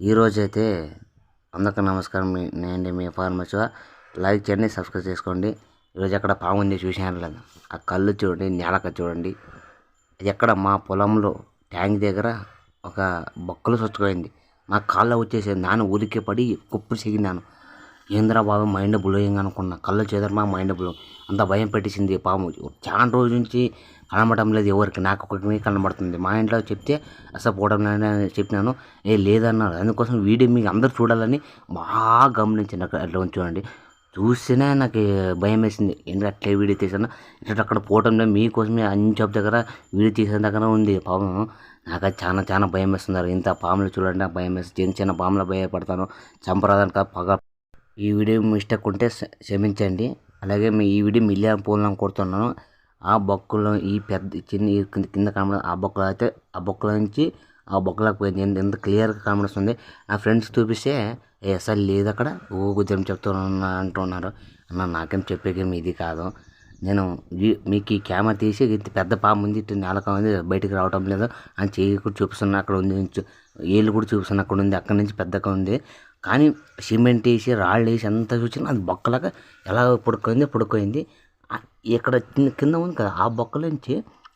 ఈరోజైతే అందరికీ నమస్కారం. మీ- నేను మీ ఫార్మర్స్గా లైక్ చేయండి సబ్స్క్రైబ్ చేసుకోండి. ఈరోజు అక్కడ పాము ఉంది చూసాను లేదు ఆ కళ్ళు చూడండి నేలక చూడండి. అది ఎక్కడ మా పొలంలో ట్యాంక్ దగ్గర ఒక బొక్కలు చొచ్చుకోయింది మా కాళ్ళ వచ్చేసి నాన్న ఊరికే పడి కుప్పు సిగినాను ఏంద్రా బాబు మైండ్ బ్లోయింగ్ అనుకున్నా. కళ్ళు చేదర మా మైండ్ బ్లో అంత భయం పెట్టేసింది పాము. చాలా రోజు నుంచి కనబడటం లేదు ఎవరికి. నాకు ఒకరికి కనబడుతుంది. మా ఇంట్లో చెప్తే అసలు పోవడం లేదని చెప్పినాను. ఏ లేదన్నారు. అందుకోసం వీడియో మీకు అందరూ చూడాలని బాగా గమనించండి అక్కడ అట్లా చూడండి. చూస్తేనే నాకు భయం వేసింది. ఎందుకంటే అట్లే వీడియో తీసాను ఇట్లా అక్కడ పోవటం లేదు. మీకోసమే అన్ని జాబ్ దగ్గర వీడియో తీసిన దగ్గర ఉంది పాపం నాకు అది చాలా చాలా భయం వేస్తున్నారు. ఇంత పాములు చూడండి భయం వేస్తుంది. చిన్న చిన్న పాములు భయపడతాను. చంపరాదానికి పగ ఈ వీడియో మిస్టేక్ ఉంటే క్షమించండి. అలాగే మీ ఈ వీడియో మిలియన్ పూలను కొడుతున్నాను ఆ బొక్కలో ఈ పెద్ద చిన్న కింద కింద కనబడ ఆ బొక్కలు అయితే ఆ బొక్కల నుంచి ఆ బొక్కలకు పోయింది. ఎంత- ఎంత క్లియర్గా ఉంది నా ఫ్రెండ్స్ చూపిస్తే ఏ అసలు లేదు అక్కడ ఓ గుజ్జం చెప్తున్నా అంటున్నారు. అన్న నాకేం చెప్పేకేమి ఇది కాదు. నేను మీకు ఈ కెమెరా తీసి ఇంత పెద్ద పాము ఉంది ఇటు నేలక ఉంది బయటికి రావటం లేదు అని చెయ్యి కూడా చూపిస్తున్నా అక్కడ ఉంది ఏళ్ళు కూడా చూపిస్తున్నా అక్కడ ఉంది అక్కడ నుంచి పెద్దగా ఉంది. కానీ సిమెంట్ వేసి రాళ్ళు వేసి అంతా చూసినా అది బొక్కలాగా ఎలా పుడుకోయింది పుడుకోయింది ఇక్కడ కింద కింద ఉంది కదా ఆ బొక్కల నుంచి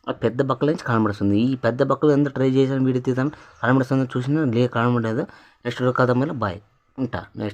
ఆ పెద్ద బొక్కల నుంచి కనబడుతుంది ఈ పెద్ద బొక్కలు ఎంత ట్రై చేసాను వీడియో తీద్దాం కనబడుతుంది చూసినా లే కనబడలేదు. నెక్స్ట్ కథ మళ్ళీ బాయ్ ఉంటా నెక్స్ట్.